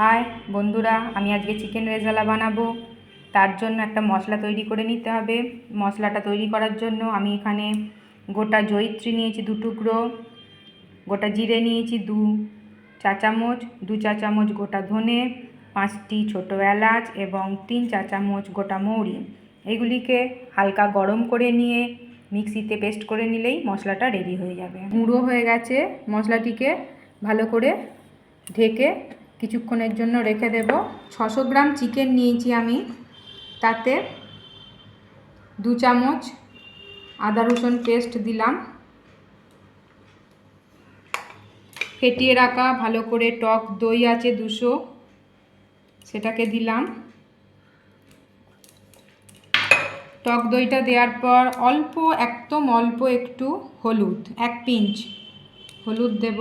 High, বন্ধুরা, আমি আজকে চিকেন রেজালা বানাবো। তার জন্য একটা মশলা তৈরি করে নিতে হবে। মশলাটা তৈরি করার জন্য আমি এখানে গোটা জয়িত্রী নিয়েছি দু টুকরো, গোটা জিরে নিয়েছি দু চা চামচ, দু চা চামচ গোটা ধনে, পাঁচটি ছোটো এলাচ এবং তিন চা চামচ গোটা মৌরি। এগুলিকে হালকা গরম করে নিয়ে মিক্সিতে পেস্ট করে নিলেই মশলাটা রেডি হয়ে যাবে। গুঁড়ো হয়ে গেছে। মশলাটিকে ভালো করে ঢেকে কিছুক্ষণের জন্য রেখে দেব। ছশো গ্রাম চিকেন নিয়েছি আমি। তাতে দু চামচ আদা রসুন পেস্ট দিলাম। ফেটিয়ে রাখা ভালো করে টক দই আছে দুশো। সেটাকে দিলাম। টক দইটা দেওয়ার পর অল্প, একদম অল্প একটু হলুদ, এক পিঞ্চ হলুদ দেব।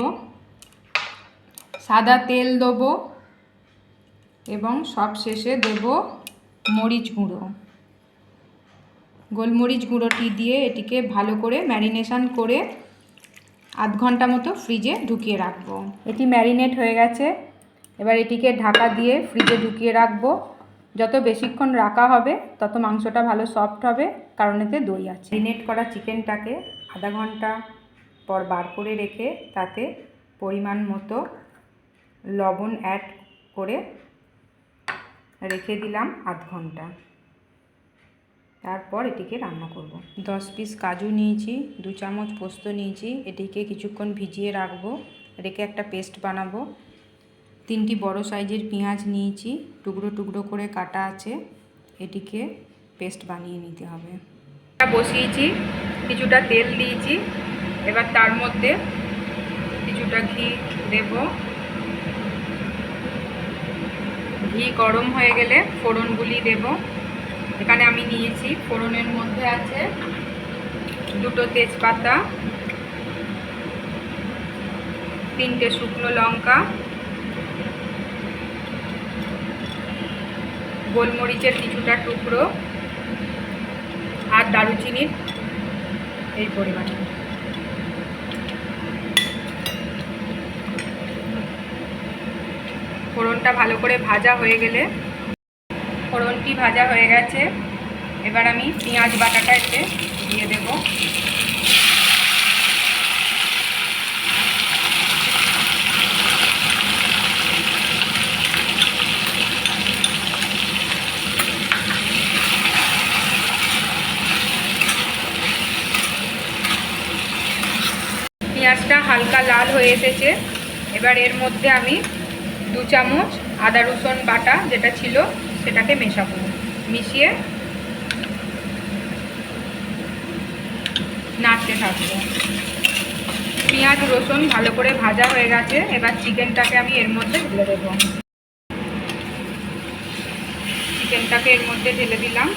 সাদা তেল দেবো এবং সব শেষে দেব মরিচ গুঁড়ো। গোলমরিচ গুঁড়োটি দিয়ে এটিকে ভালো করে ম্যারিনেশন করে আধ ঘণ্টা মতো ফ্রিজে ঢুকিয়ে রাখব। এটি ম্যারিনেট হয়ে গেছে। এবার এটিকে ঢাকা দিয়ে ফ্রিজে ঢুকিয়ে রাখব। যত বেশিক্ষণ রাখা হবে, তত মাংসটা ভালো সফট হবে, কারণ এতে দই আছে। ম্যারিনেট করা চিকেনটাকে আধা ঘণ্টা পর বার করে রেখে তাতে পরিমাণ মতো লবণ অ্যাড করে রেখে দিলাম আধ ঘণ্টা। তারপর এটিকে রান্না করব। দশ পিস কাজু নিয়েছি, দু চামচ পোস্ত নিয়েছি, এটিকে কিছুক্ষণ ভিজিয়ে রাখব রেখে একটা পেস্ট বানাবো। তিনটি বড় সাইজের পেঁয়াজ নিয়েছি, টুকরো টুকরো করে কাটা আছে, এটিকে পেস্ট বানিয়ে নিতে হবে। বসিয়েছি, কিছুটা তেল দিয়েছি, এবার তার মধ্যে কিছুটা ঘি দেব। ঘি গরম হয়ে গেলে ফোড়নগুলি দেব। এখানে আমি নিয়েছি, ফোড়নের মধ্যে আছে দুটো তেজপাতা, তিনটে শুকনো লঙ্কা, গোলমরিচের কিছুটা টুকরো আর দারুচিনির এই পরিমাণে। ফোড়নটা ভালো করে ভাজা হয়ে গেলে ফোড়নটি ভাজা হয়ে গেছে। এবার আমি পেঁয়াজ বাটাটা এতে দিয়ে দেব। পেঁয়াজটা হালকা লাল হয়ে এসেছে। এবার এর মধ্যে আমি দু চামচ আদা রসুন বাটা যেটা ছিল সেটাকে মেশাবো। মিশিয়ে নাড়তে থাকব। পেঁয়াজ, রসুন ভালো করে ভাজা হয়ে গেছে। এবার চিকেনটাকে আমি এর মধ্যে ঢেলে দেবো। চিকেনটাকে এর মধ্যে ঢেলে দিলাম।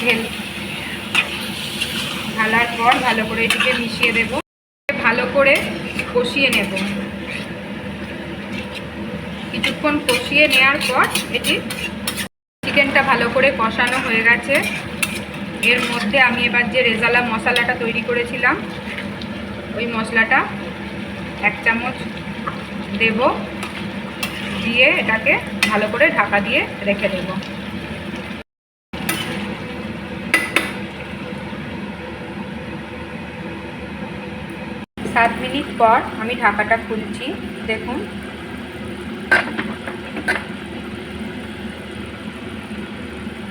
ঢেল ঢালার পর ভালো করে এটিকে মিশিয়ে দেব। ভালো করে কষিয়ে নেব। কিছুক্ষণ কষিয়ে নেওয়ার পর এটি চিকেনটা ভালো করে কষানো হয়ে গেছে। এর মধ্যে আমি এবার যে রেজালা মশলাটা তৈরি করেছিলাম, ওই মশলাটা এক চামচ দেব। দিয়ে এটাকে ভালো করে ঢাকা দিয়ে রেখে দেবো। সাত মিনিট পর আমি ঢাকাটা খুলছি, দেখুন।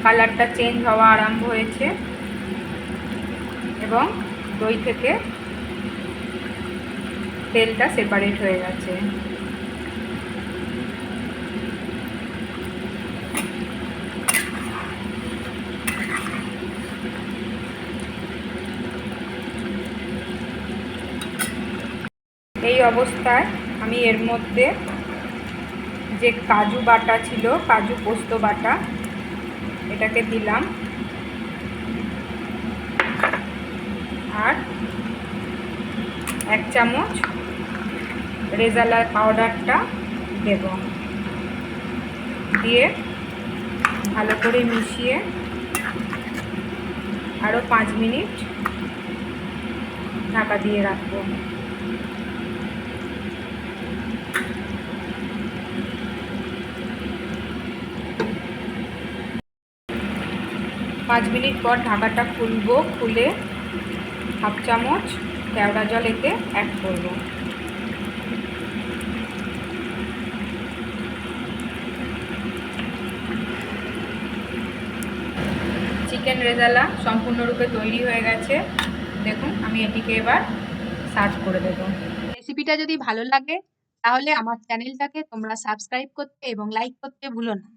কালারটা চেঞ্জ হওয়া আরম্ভ হয়েছে এবং দই থেকে তেলটা সেপারেট হয়ে গেছে। এই অবস্থায় আমি এর মধ্যে যে কাজু বাটা ছিল, কাজু পোস্ত বাটা, এটাকে দিলাম। আর এক চামচ রেজালার পাউডারটা দেব। দিয়ে ভালো করে মিশিয়ে আরও পাঁচ মিনিট ঢাকা দিয়ে রাখব। পাঁচ মিনিট পর ঢাকাটা খুলবো, খুলে হাফ চামচ কেওড়া জল এতে অ্যাড করব। চিকেন রেজালা সম্পূর্ণরূপে তৈরি হয়ে গেছে। দেখুন, আমি এটিকে এবার সার্ভ করে দেবো। রেসিপিটা যদি ভালো লাগে, তাহলে আমার চ্যানেলটাকে তোমরা সাবস্ক্রাইব করতে এবং লাইক করতে ভুলো না।